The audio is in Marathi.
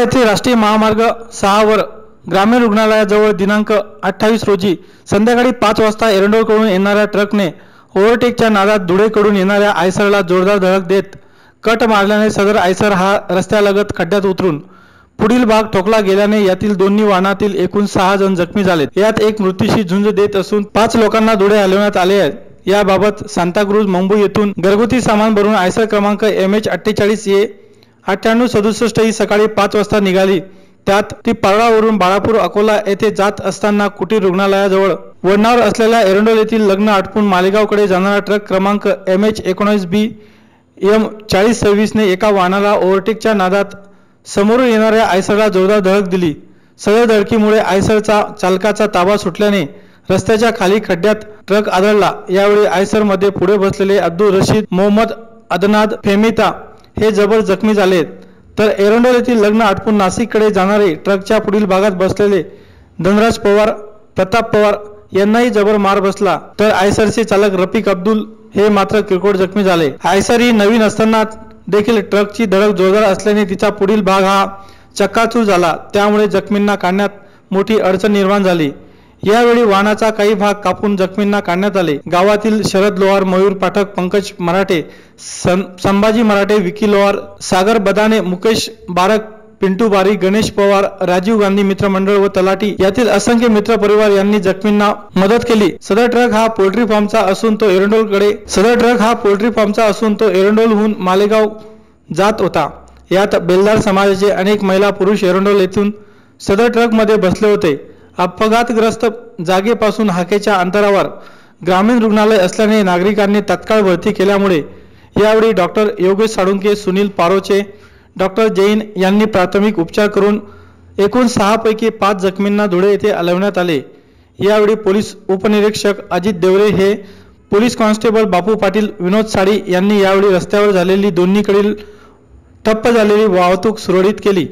येथे राष्ट्रीय महामार्ग सहावर ग्रामीण रुग्णालयाजवळ दिनांक अठ्ठावीस रोजी संध्याकाळी पाच वाजता एरंडोळकडून येणाऱ्या ट्रकने ओव्हरटेकच्या नादात धुळेकडून येणाऱ्या आयसरला जोरदार धडक देत कट मारल्याने सदर आयसर हा रस्त्यालगत खड्ड्यात उतरून पुढील भाग ठोकला गेल्याने यातील दोन्ही वाहनातील एकूण सहा जण जखमी झालेत. यात एक मृत्यूशी झुंज देत असून पाच लोकांना धुळे हलवण्यात आले आहेत याबाबत सांताक्रूज मुंबई येथून घरगुती सामान भरून आयसर क्रमांक एम एच अठ्ठेचाळीस ए अठ्ठ्याण्णव सदुसष्ट ही सकाळी पाच वाजता निघाली. त्यात ती पारळावरून बाळापूर अकोला येथे जात असताना कुटीर रुग्णालयाजवळ वडणावर असलेल्या एरंडोल येथील लग्न आटपून मालेगावकडे जाणारा ट्रक क्रमांक एम एच एकोणीस बी एम चाळीस सव्वीसने एका वाहनाला ओव्हरटेकच्या नादात समोरून येणाऱ्या आयसरला जोरदार धडक दिली. सदर धडकीमुळे आयसरचा चालकाचा ताबा सुटल्याने रस्त्याच्या खाली खड्ड्यात ट्रक आदळला. यावेळी आयसरमध्ये पुढे बसलेले अब्दुल रशीद मोहम्मद अदनाद फेमिता हे जबर जखमी झालेत. तर एरंडोल येथील लग्न आटपून नाशिककडे जाणारे ट्रकच्या पुढील भागात बसलेले धनराज पवार प्रताप पवार यांनाही जबर मार बसला. तर आयसरचे चालक रफिक अब्दुल हे मात्र किरकोळ जखमी झाले. आयसर ही नवीन असताना देखील ट्रकची धडक जोरदार असल्याने तिचा पुढील भाग हा चक्काचूर झाला. त्यामुळे जखमींना काढण्यात मोठी अडचण निर्माण झाली. यावेळी वाहनाचा काही भाग कापून जखमींना काढण्यात आले. गावातील शरद लोहार मयूर पाठक पंकज मराठे सं- संभाजी मराठे विकी लोहार सागर बदाने मुकेश बारक पिंटू बारी गणेश पवार राजीव गांधी मित्रमंडळ व तलाठी यातील असंख्य मित्र परिवार यांनी जखमींना मदत केली. सदर ट्रक हा पोल्ट्री फार्मचा असून तो एरंडोलकडे सदर ट्रक हा पोल्ट्री फार्मचा असून तो एरंडोलहून मालेगाव जात होता. यात बेलदार समाजाचे अनेक महिला पुरुष एरंडोल येथून सदर ट्रकमध्ये बसले होते. अपघातग्रस्त जागेपासून हाकेच्या अंतरावर ग्रामीण रुग्णालय असल्याने नागरिकांनी तत्काळ भरती केल्यामुळे यावेळी डॉक्टर योगेश साळुंके सुनील पारोचे डॉक्टर जैन यांनी प्राथमिक उपचार करून एकूण सहापैकी पाच जखमींना धुळे येथे हलवण्यात आले. यावेळी पोलीस उपनिरीक्षक अजित देवरे हे पोलीस कॉन्स्टेबल बापू पाटील विनोद साडी यांनी यावेळी रस्त्यावर झालेली दोन्हीकडील ठप्प झालेली वाहतूक सुरळीत केली.